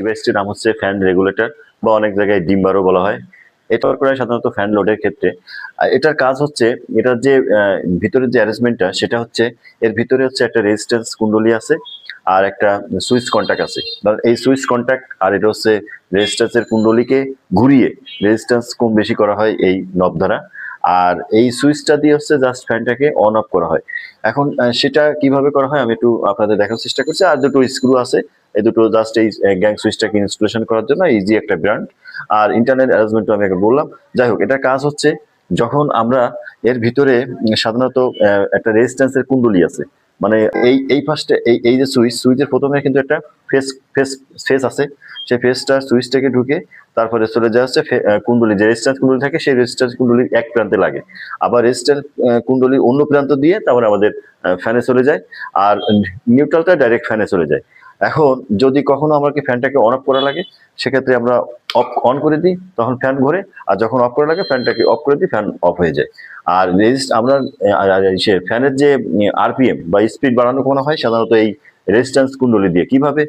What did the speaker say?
ডিভাইসটির নাম হচ্ছে fan regulator বা অনেক জায়গায় ডিম্বারও বলা হয়। এটা করা সাধারণত ফ্যান লোডের ক্ষেত্রে। এটার কাজ হচ্ছে, এটার যে ভিতরের যে অ্যারেঞ্জমেন্টটা, সেটা হচ্ছে এর ভিতরে হচ্ছে একটা রেজিস্ট্যান্স কুণ্ডলী আছে আর একটা সুইচ কন্ট্যাক্ট আছে। এই সুইচ কন্ট্যাক্ট আর এটা হচ্ছে রেজিস্ট্যান্সের কুণ্ডলীকে ঘুরিয়ে রেজিস্ট্যান্স কম বেশি করা হয় এই নব দ্বারা। আর এই সুইচটা দিয়ে হচ্ছে জাস্ট ফ্যানটাকে অন অফ করা হয়। এখন সেটা কীভাবে করা হয় আমি একটু আপনাদের দেখার চেষ্টা করছি। আর দুটো স্ক্রু আছে, এই দুটো জাস্ট এই গ্যাং সুইচটাকে ইনস্টলেশন করার জন্য ইজি একটা ব্র্যান্ড আর ইন্টারনেট অ্যারেঞ্জমেন্ট আমি বললাম। যাই হোক, এটা কাজ হচ্ছে যখন আমরা এর ভিতরে সাধারণত একটা রেজিস্ট্যান্সের কুণ্ডলি আছে। মানে এই এই ফার্স্টে এই এই যে সুইচ, সুইচের প্রথমে কিন্তু একটা ফেস ফেস ফেস আছে। সেই ফেসটা সুইচটাকে ঢুকে তারপরে চলে যায় হচ্ছে কুণ্ডলী। যে রেজিস্ট্যান্স কুণ্ডলি থাকে, সেই রেজিস্ট্যান্স কুণ্ডলীর এক প্রান্তে লাগে। আবার রেজিস্ট্যান্স কুণ্ডলি অন্য প্রান্ত দিয়ে তারপরে আমাদের ফ্যানে চলে যায়। আর নিউট্রালটা ডাইরেক্ট ফ্যানে চলে যায়। এখন যদি কখনো আমাকে ফ্যানটাকে অন অফ করা লাগে, সেক্ষেত্রে আমরা অফ অন করে দিই, তখন ফ্যান ঘোরে, আর যখন অফ করা লাগে ফ্যানটাকে অফ করে দিই ফ্যান অফ হয়ে যায়। আর রেজিস্ট আমরা সে ফ্যানের যে, আরপিএম বা স্পিড বাড়ানো কোনো হয়, সাধারণত এই রেজিস্ট্যান্স কুণ্ডলি দিয়ে। কীভাবে?